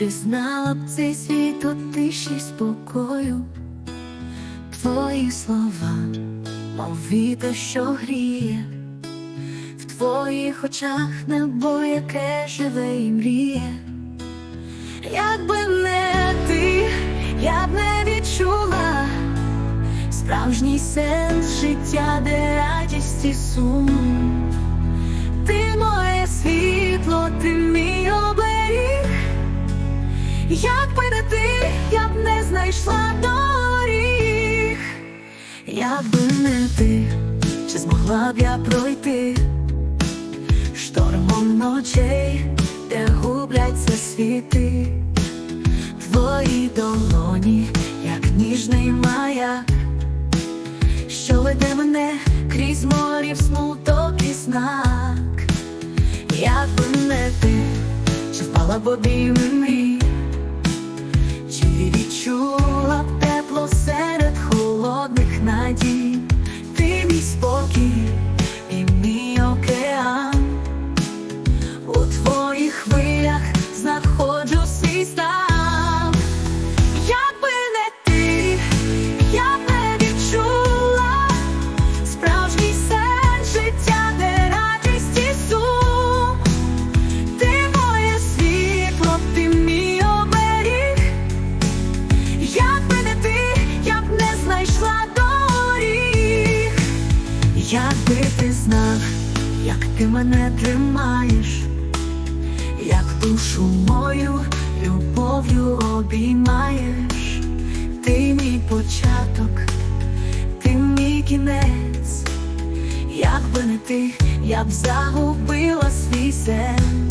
впізнала б цей світ у тиші спокою, твої слова, мов вітер, що гріє, в твоїх очах небо, яке живе і мріє. Якби не ти, я б не відчула справжній сенс життя, де радість і сум. Ти моє світло, ти мій оберіг. Якби не ти, я б не знайшла доріг. Якби не ти, чи змогла б я пройти штормом ночей, де губляться світи, твої долоні, як ніжний маяк, що веде мене крізь морів смуток і знак. Якби не ти, чи впала в обійми мрій, Якби ти знав, як ти мене тримаєш, як душу мою любов'ю обіймаєш, ти мій початок, ти мій кінець, якби не ти, я б загубила свій сенс.